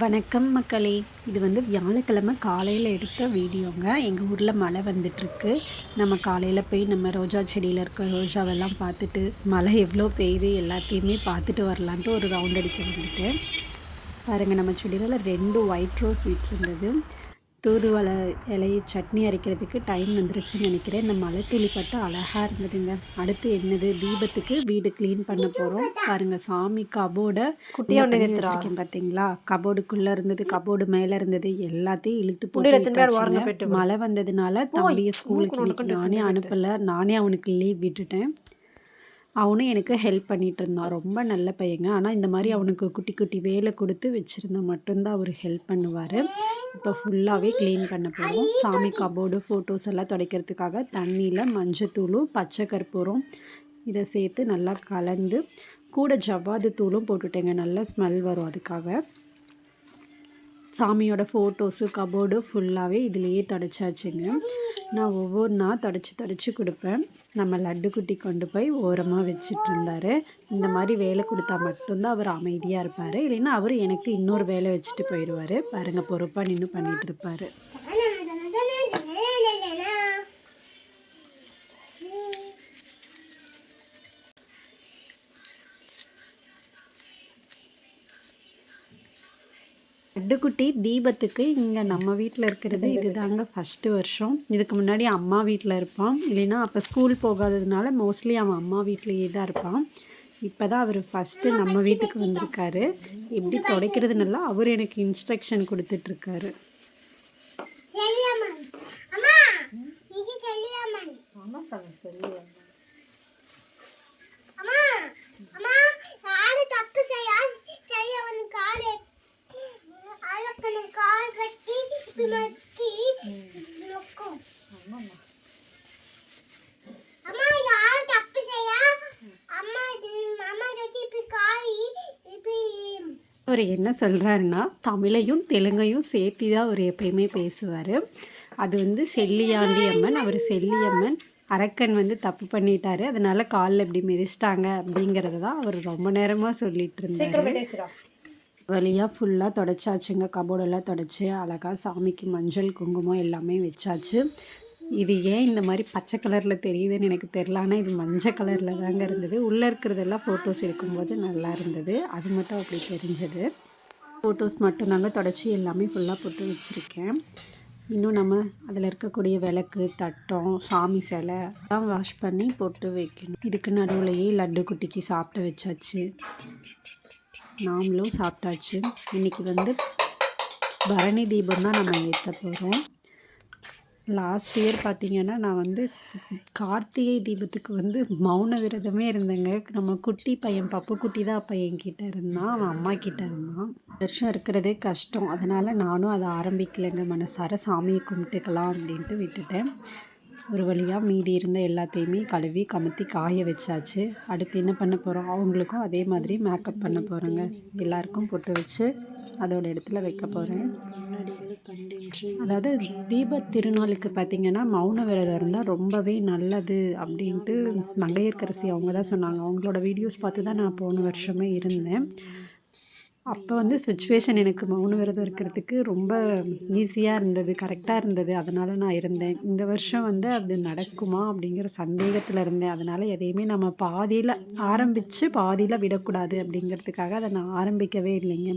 வணக்கம் மக்களே. இது வந்து வியாழக்கிழமை காலையில் எடுத்த வீடியோங்க. எங்கள் ஊரில் மழை வந்துட்டுருக்கு. நம்ம காலையில் போய் நம்ம ரோஜா செடியில் இருக்க ரோஜாவெல்லாம் பார்த்துட்டு மழை எவ்வளோ பெய்யுது எல்லாத்தையுமே பார்த்துட்டு வரலான்ட்டு ஒரு ரவுண்ட் அடிக்க வந்துட்டேன் பாருங்கள் நம்ம செடியில் ரெண்டு ஒயிட் ரோஸ் வீட்ஸ் இருந்தது. தூதுவளை இலையை சட்னி அரைக்கிறதுக்கு டைம் வந்துருச்சுன்னு நினைக்கிறேன். இந்த மலை துளி பட்டு அழகாக இருந்ததுங்க. அடுத்து என்னது? தீபத்துக்கு வீடு க்ளீன் பண்ண போகிறோம் பாருங்கள் சாமி கபோர்டை குட்டியாக வச்சுருக்கேன் பார்த்தீங்களா கபோர்டுக்குள்ளே இருந்தது கபோர்டு மேலே இருந்தது எல்லாத்தையும் இழுத்து போட்டு. மழை வந்ததுனால தம்பியை ஸ்கூலுக்கு நானே அனுப்பலை. நானே அவனுக்கு லீவ் விட்டுட்டேன். அவனும் எனக்கு ஹெல்ப் பண்ணிகிட்டு இருந்தான் ரொம்ப நல்ல பையங்க. ஆனால் இந்த மாதிரி அவனுக்கு குட்டி குட்டி வேலை கொடுத்து வச்சுருந்தா மட்டும்தான் அவர் ஹெல்ப் பண்ணுவார். இப்போ ஃபுல்லாகவே க்ளீன் பண்ண போகிறோம் சாமி கபோர்டு ஃபோட்டோஸ் எல்லாம் துடைக்கிறதுக்காக தண்ணியில் மஞ்சத்தூளும் பச்சை கற்பூரம் இதை சேர்த்து நல்லா கலந்து கூட ஜவ்வாது தூளும் போட்டுட்டேங்க. நல்லா ஸ்மெல் வரும் அதுக்காக. சாமியோட ஃபோட்டோஸு கபோர்டு ஃபுல்லாகவே இதுலேயே தொடச்சாச்சுங்க. நான் ஒவ்வொன்றா தொடச்சி தொடச்சி கொடுப்பேன். நம்ம லட்டு குட்டி கொண்டு போய் ஓரமாக வச்சுட்டு இருந்தார். இந்த மாதிரி வேலை கொடுத்தா மட்டும்தான் அவர் அமைதியாக இருப்பார். இல்லைன்னா அவர் எனக்கு இன்னொரு வேலை வச்சுட்டு போயிடுவார். பாருங்கள் பொறுப்பாக நின்று பண்ணிகிட்டு இருப்பார். லட்டுக்குட்டி தீபத்துக்கு இங்கே நம்ம வீட்டில் இருக்கிறது இதுதாங்க ஃபஸ்ட்டு வருஷம். இதுக்கு முன்னாடி அம்மா வீட்டில் இருப்பான். இல்லைன்னா அப்போ ஸ்கூல் போகாததுனால மோஸ்ட்லி அவன் அம்மா வீட்லேயே தான் இருப்பான். இப்போ தான் அவர் ஃபஸ்ட்டு நம்ம வீட்டுக்கு வந்திருக்காரு. எப்படி துடைக்கிறதுனால அவர் எனக்கு இன்ஸ்ட்ரக்ஷன் கொடுத்துட்ருக்காரு. அம்மா சொல்லி அம்மா அம்மா ஆளு தப்பு செய்ய செல்லியம்மன் கால் அழக்கன கால் கட்டி இப்படி மக்கி நொக்கும் அம்மா யாரு தப்பு செய்ய அம்மா அம்மா தொட்டி இப்படி காய் இப்படி அவர் என்ன சொல்கிறாருன்னா தமிழையும் தெலுங்கையும் சேர்த்து தான் அவர் எப்பயுமே பேசுவார். அது வந்து செல்லியாண்டி அம்மன் அவர் செல்லியம்மன் அரக்கன் வந்து தப்பு பண்ணிட்டாரு. அதனால காலில் இப்படி மிதிச்சிட்டாங்க அப்படிங்கிறத தான் அவர் ரொம்ப நேரமாக சொல்லிட்டு இருந்தாரு. வழியாக ஃபுல்லாக தொடச்சாச்சுங்க. கபோர்டெல்லாம் தொடச்சி அழகாக சாமிக்கு மஞ்சள் குங்குமம் எல்லாமே வச்சாச்சு. இது ஏன் இந்த மாதிரி பச்சை கலரில் தெரியுதுன்னு எனக்கு தெரில ஆனால் இது மஞ்சள் கலரில் தாங்க இருந்தது. உள்ளே இருக்கிறதெல்லாம் ஃபோட்டோஸ் எடுக்கும்போது நல்லா இருந்தது. அது மட்டும் அப்படி தெரிஞ்சது. ஃபோட்டோஸ் மட்டும்தாங்க தொடச்சி எல்லாமே ஃபுல்லாக போட்டு வச்சுருக்கேன். இன்னும் நம்ம அதில் இருக்கக்கூடிய விளக்கு தட்டம் சாமி சிலை எல்லாம் வாஷ் பண்ணி போட்டு வைக்கணும். இதுக்கு நடுவுலையே லட்டு குட்டிக்கு சாப்பிட வச்சாச்சு. நாமளும் சாப்பிட்டாச்சு. இன்றைக்கி வந்து பரணி தீபம் தான் நம்ம ஏற்ற போகிறோம் லாஸ்ட் இயர் பார்த்திங்கன்னா நான் வந்து கார்த்திகை தீபத்துக்கு வந்து மௌன விரதமே இருந்தேங்க. நம்ம குட்டி பையன் பப்பு குட்டி தான் அப்போ என்கிட்ட இருந்தான். அவன் அம்மா கிட்ட இருந்தான். வருஷம் இருக்கிறதே கஷ்டம். அதனால் நானும் அதை ஆரம்பிக்கலைங்க. மனசார சாமியை கும்பிட்டுக்கலாம் அப்படின்ட்டு விட்டுட்டேன். ஒரு வழியாக மீதி இருந்த எல்லாத்தையுமே கழுவி கமுத்தி காய வச்சாச்சு. அடுத்து என்ன பண்ண போகிறோம் அவங்களுக்கும் அதே மாதிரி மேக்கப் பண்ண போகிறோங்க எல்லாருக்கும் பொட்டு வச்சு அதோட இடத்துல வைக்க போகிறேன் அதாவது தீப திருநாளுக்கு பார்த்திங்கன்னா மௌன விரதம் இருந்தால் ரொம்பவே நல்லது அப்படின்ட்டு மங்கையர்கரசி அவங்க தான் சொன்னாங்க. அவங்களோட வீடியோஸ் பார்த்து தான் நான் போன வருஷமே இருந்தேன். அப்போ வந்து சுச்சுவேஷன் எனக்கு மௌன விரதம் இருக்கிறதுக்கு ரொம்ப ஈஸியாக இருந்தது கரெக்டாக இருந்தது. அதனால் நான் இருந்தேன். இந்த வருஷம் வந்து அது நடக்குமா அப்படிங்கிற சந்தேகத்தில் இருந்தேன். அதனால் எதையுமே நம்ம பாதியில் ஆரம்பித்து பாதியில் விடக்கூடாது அப்படிங்கிறதுக்காக அதை நான் ஆரம்பிக்கவே இல்லைங்க.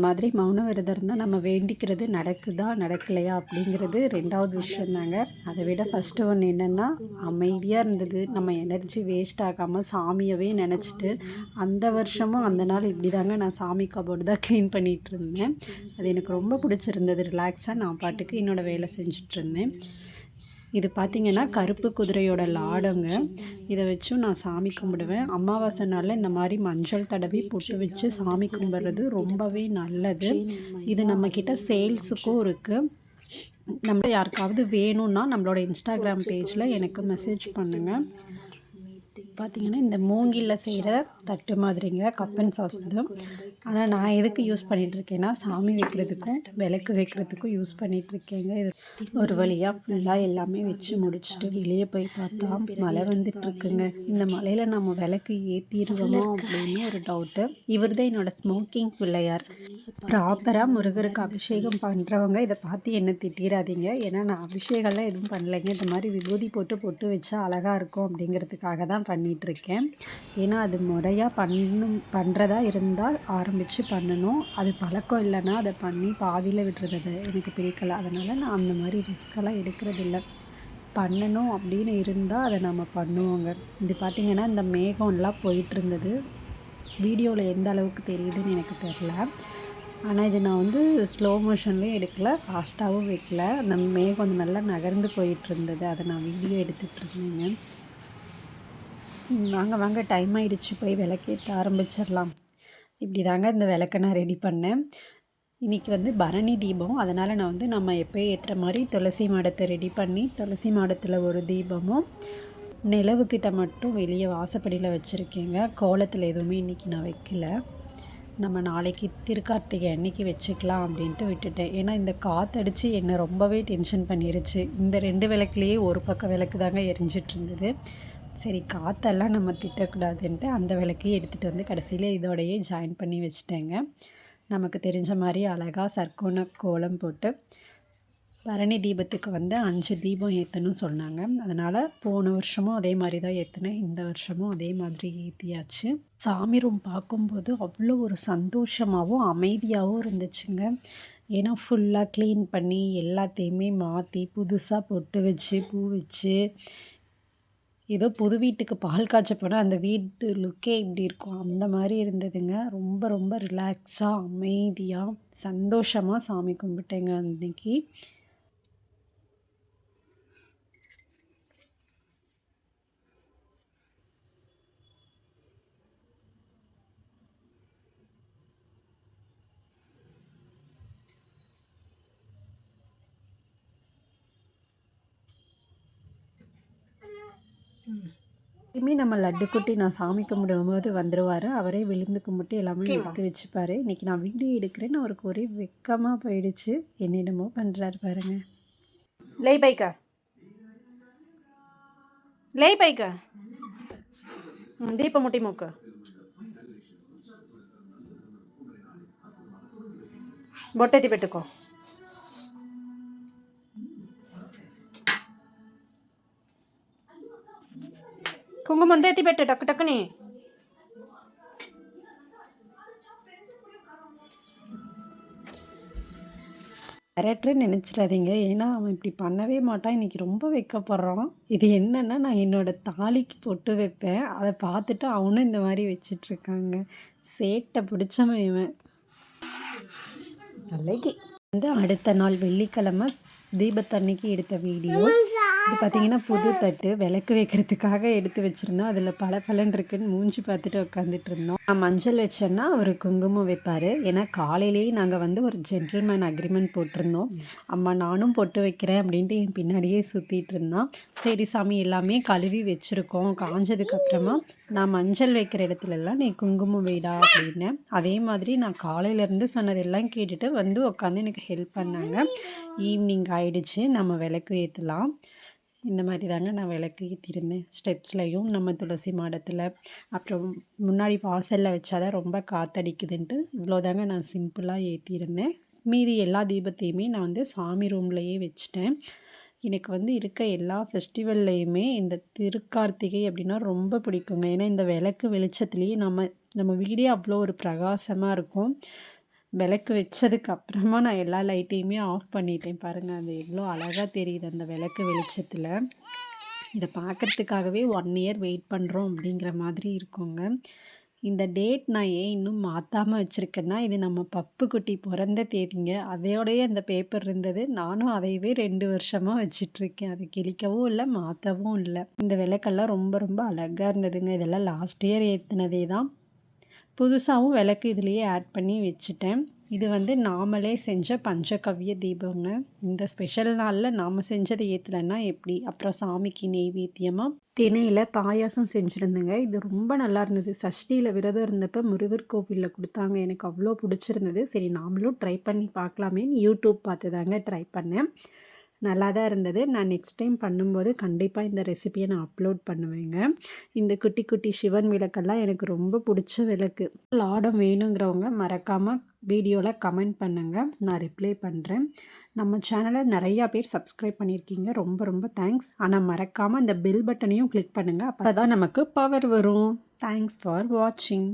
மாதிரி மௌன விரதம் இருந்தால் நம்ம வேண்டிக்கிறது நடக்குதா நடக்கலையா அப்படிங்கிறது ரெண்டாவது விஷயம் தாங்க. அதை விட ஃபஸ்ட்டு ஒன்று என்னென்னா அமைதியாக இருந்தது. நம்ம எனர்ஜி வேஸ்ட் ஆகாமல் சாமியவே நினச்சிட்டு அந்த வருஷமும் அந்த நாள் இப்படி தாங்க நான் சாமி கபோர்டு தான் க்ளீன் பண்ணிகிட்டு இருந்தேன். அது எனக்கு ரொம்ப பிடிச்சிருந்தது. ரிலாக்ஸாக நான் பாட்டுக்கு என்னோடய வேலை செஞ்சுட்டு இருந்தேன். இது பார்த்திங்கன்னா கருப்பு குதிரையோட லாடங்க. இதை வச்சும் நான் சாமி கும்பிடுவேன். அமாவாசை நாளில் இந்த மாதிரி மஞ்சள் தடவி பொட்டு வச்சு சாமி கும்பிட்றது ரொம்பவே நல்லது. இது நம்மக்கிட்ட சேல்ஸுக்கும் இருக்குது நம்ம யாருக்காவது வேணும்னா நம்மளோட இன்ஸ்டாகிராம் பேஜில் எனக்கு மெசேஜ் பண்ணுங்கள் பார்த்தீங்கன்னா இந்த மூங்கிலில் செய்கிற தட்டு மாதிரிங்க கப்பன் சாஸ் இது. ஆனால் நான் எதுக்கு யூஸ் பண்ணிகிட்ருக்கேன்னா சாமி வைக்கிறதுக்கும் விளக்கு வைக்கிறதுக்கும் யூஸ் பண்ணிகிட்ருக்கேங்க இது ஒரு வழியாக ஃபுல்லாக எல்லாமே வச்சு முடிச்சுட்டு வெளியே போய் பார்த்தா மழை வந்துட்டுருக்குங்க. இந்த மலையில் நம்ம விளக்கு ஏற்றிடுவோமோ அப்படின்னு ஒரு டவுட்டு இவர் தான் என்னோடய ஸ்மோக்கிங் பிள்ளையார் ப்ராப்பராக முருகருக்கு அபிஷேகம் பண்ணுறவங்க இதை பார்த்து என்ன திட்டிடாதீங்க ஏன்னா நான் அபிஷேகம்லாம் எதுவும் பண்ணலைங்க. இந்த மாதிரி விபூதி போட்டு பொட்டு வச்சா அழகாக இருக்கும் அப்படிங்கிறதுக்காக தான் பண்ணிகிட்ருக்கேன். ஏன்னா அது முறையாக பண்ணும் பண்ணுறதா இருந்தால் ஆரம்பித்து பண்ணணும். அது பழக்கம் இல்லைன்னா அதை பண்ணி பாதியில் விடுறது எனக்கு பிடிக்கல. அதனால் நான் அந்த மாதிரி ரிஸ்கெல்லாம் எடுக்கிறதில்ல. பண்ணணும் அப்படின்னு இருந்தால் அதை நம்ம பண்ணுவோங்க. இது பார்த்திங்கன்னா இந்த மேகம்லாம் போயிட்டுருந்தது வீடியோவில் எந்த அளவுக்கு தெரியுதுன்னு எனக்கு தெரில ஆனால் இது நான் வந்து ஸ்லோ மோஷன்லேயும் எடுக்கல ஃபாஸ்ட்டாகவும் வைக்கல. அந்த மேகம் கொஞ்சம் நல்லா நகர்ந்து போயிட்டு இருந்தது அதை நான் வீடியோ எடுத்துகிட்டு இருந்தேங்க வாங்க வாங்க டைம் ஆயிடுச்சு. போய் விளக்கேற்ற ஆரம்பிச்சிடலாம். இப்படி தாங்க இந்த விளக்கை நான் ரெடி பண்ணேன். இன்றைக்கி வந்து பரணி தீபம். அதனால் நான் வந்து நம்ம எப்போயும் ஏற்றுற மாதிரி துளசி மாடத்தை ரெடி பண்ணி துளசி மாடத்தில் ஒரு தீபமும் நிலவுக்கிட்ட மட்டும் வெளியே வாசப்படியில் வச்சுருக்கேங்க. கோலத்தில் எதுவுமே இன்றைக்கி நான் வைக்கல. நம்ம நாளைக்கு திருக்கார்த்திகை அன்னைக்கு வச்சுக்கலாம் அப்படின்ட்டு விட்டுட்டேன். ஏன்னா இந்த காற்றடிச்சு என்னை ரொம்பவே டென்ஷன் பண்ணிருச்சு. இந்த ரெண்டு விளக்குலேயே ஒரு பக்கம் விளக்கு தாங்க எரிஞ்சிட்ருந்தது சரி காற்றெல்லாம் நம்ம திட்டக்கூடாதுன்ட்டு அந்த விளக்கையே எடுத்துகிட்டு வந்து கடைசியில் இதோடையே ஜாயின் பண்ணி வச்சுட்டேங்க. நமக்கு தெரிஞ்ச மாதிரி அழகாக சர்க்கோண கோலம் போட்டு பரணி தீபத்துக்கு வந்து அஞ்சு தீபம் ஏற்றணும்னு சொன்னாங்க. அதனால் போன வருஷமும் அதே மாதிரி தான் ஏற்றினேன் இந்த வருஷமும் அதே மாதிரி ஏற்றியாச்சு சாமி ரூம் பார்க்கும்போது அவ்வளோ ஒரு சந்தோஷமாகவும் அமைதியாகவும் இருந்துச்சுங்க. ஏன்னா ஃபுல்லாக க்ளீன் பண்ணி எல்லாத்தையுமே மாற்றி புதுசாக பொட்டு வச்சு பூ வச்சு ஏதோ புது வீட்டுக்கு பால் காய்ச்ச போனால் அந்த வீட்டு லுக்கே இப்படி இருக்கும். அந்த மாதிரி இருந்ததுங்க. ரொம்ப ரொம்ப ரிலாக்ஸாக அமைதியாக சந்தோஷமாக சாமி கும்பிட்டேங்க அன்னைக்கு. எப்பயுமே நம்ம லட்டு குட்டி நான் சாமி கும்பிடும் போது வந்துடுவார் அவரே விழுந்து கும்பிட்டு எல்லாமே எடுத்து வச்சுப்பார். இன்றைக்கி நான் வீடியோ எடுக்கிறேன்னு அவருக்கு ஒரே வெக்கமாக போயிடுச்சு. என்னென்னமோ பண்ணுறாரு பாருங்க. லை பைக்கா. லை பைக்கா. தீப முட்டி மூக்கு. பொட்டத்தி பெட்டுக்கோ. కుంకుమ ముందే ఎత్తి పెట్టు టక్కు టక్కుని மிரட்டுறேன்னு நினச்சிடாதீங்க ஏன்னா அவன் இப்படி பண்ணவே மாட்டான் இன்றைக்கி ரொம்ப வைக்கப்படுறான் இது என்னென்னா நான் என்னோடய தாலிக்கு பொட்டு வைப்பேன் அதை பார்த்துட்டு அவனும் இந்த மாதிரி வச்சிட்ருக்காங்க சேட்டை பிடிச்சவன் இவன் நல்லகி வந்து அடுத்த நாள் வெள்ளிக்கிழமை தீபத்தன்னைக்கு எடுத்த வீடியோ இது பார்த்தீங்கன்னா புது தட்டு விளக்கு வைக்கிறதுக்காக எடுத்து வச்சுருந்தோம். அதில் பல பலன் இருக்குன்னு மூஞ்சி பார்த்துட்டு உட்காந்துட்டு இருந்தோம். நான் மஞ்சள் வச்சேன்னா அவர் குங்குமம் வைப்பார். ஏன்னா காலையிலேயே நாங்கள் வந்து ஒரு ஜென்டில்மேன் அக்ரிமெண்ட் போட்டிருந்தோம். அம்மா நானும் பொட்டு வைக்கிறேன் அப்படின்ட்டு என் பின்னாடியே சுற்றிட்டு இருந்தான். சரி சாமி எல்லாமே கழுவி வச்சுருக்கோம். காஞ்சதுக்கப்புறமா நான் மஞ்சள் வைக்கிற இடத்துலலாம் நீ குங்குமம் வைடா அப்படின்னேன். அதே மாதிரி நான் காலையிலேருந்து சொன்னதெல்லாம் கேட்டுட்டு வந்து உட்காந்து எனக்கு ஹெல்ப் பண்ணாங்க. ஈவினிங் ஆயிடுச்சு. நம்ம விளக்கு ஏற்றலாம் இந்த மாதிரி தாங்க நான் விளக்கு ஏற்றிருந்தேன் ஸ்டெப்ஸ்லையும் நம்ம துளசி மாடத்தில். அப்புறம் முன்னாடி வாசலில் வச்சாதான் ரொம்ப காற்றடிக்குதுன்ட்டு இவ்வளோ தாங்க நான் சிம்பிளாக ஏற்றிருந்தேன் மீதி எல்லா தீபத்தையுமே நான் வந்து சாமி ரூம்லையே வச்சிட்டேன். எனக்கு வந்து இருக்க எல்லா ஃபெஸ்டிவல்லையுமே இந்த திருக்கார்த்திகை அப்படின்னா ரொம்ப பிடிக்குங்க. ஏன்னா இந்த விளக்கு வெளிச்சத்துலேயே நம்ம நம்ம வீடே அவ்வளோ ஒரு பிரகாசமாக இருக்கும். விளக்கு வச்சதுக்கு அப்புறமா நான் எல்லா லைட்டையுமே ஆஃப் பண்ணிட்டேன். பாருங்கள் அது எவ்வளோ அழகாக தெரியுது அந்த விளக்கு வெளிச்சத்தில். இதை பார்க்குறதுக்காகவே ஒன் இயர் வெயிட் பண்ணுறோம் அப்படிங்கிற மாதிரி இருக்குங்க. இந்த டேட் நான் ஏன் இன்னும் மாற்றாமல் வச்சுருக்கேன்னா இது நம்ம பப்பு குட்டி பிறந்த தேதிங்க. அதோடய அந்த பேப்பர் இருந்தது. நானும் அதையவே ரெண்டு வருஷமாக வச்சிட்ருக்கேன். அது கிழிக்கவும் இல்லை மாற்றவும் இல்லை. இந்த விளக்கெல்லாம் ரொம்ப ரொம்ப அழகாக இருந்ததுங்க. இதெல்லாம் லாஸ்ட் இயர் ஏற்றினதே தான். புதுசாகவும் விளக்கு இதுலேயே ஆட் பண்ணி வச்சுட்டேன். இது வந்து நாமளே செஞ்ச பஞ்சகவ்ய தீபங்க இந்த ஸ்பெஷல் நாளில் நாம் செஞ்சதை ஏற்றலைன்னா எப்படி? அப்புறம் சாமிக்கு நெய்வேத்தியமாக தினையில் பாயாசம் செஞ்சுருந்தேங்க. இது ரொம்ப நல்லா இருந்தது. சஷ்டியில் விரதம் இருந்தப்போ முருகர் கோவிலில் கொடுத்தாங்க. எனக்கு அவ்வளோ பிடிச்சிருந்தது. சரி நாமளும் ட்ரை பண்ணி பார்க்கலாமேன்னு யூடியூப் பார்த்து தாங்க ட்ரை பண்ணேன். நல்லா தான் இருந்தது. நான் நெக்ஸ்ட் டைம் பண்ணும்போது கண்டிப்பாக இந்த ரெசிபியை நான் அப்லோட் பண்ணுவேங்க. இந்த குட்டி குட்டி சிவன் விளக்கெல்லாம் எனக்கு ரொம்ப பிடிச்ச விளக்கு. லாடம் வேணுங்கிறவங்க மறக்காமல் வீடியோவில் கமெண்ட் பண்ணுங்கள் நான் ரிப்ளை பண்ணுறேன் நம்ம சேனலை நிறையா பேர் சப்ஸ்கிரைப் பண்ணியிருக்கீங்க. ரொம்ப ரொம்ப தேங்க்ஸ் ஆனால் மறக்காமல் இந்த பெல் பட்டனையும் கிளிக் பண்ணுங்கள் அப்போ தான் நமக்கு பவர் வரும். தேங்க்ஸ் ஃபார் வாட்சிங்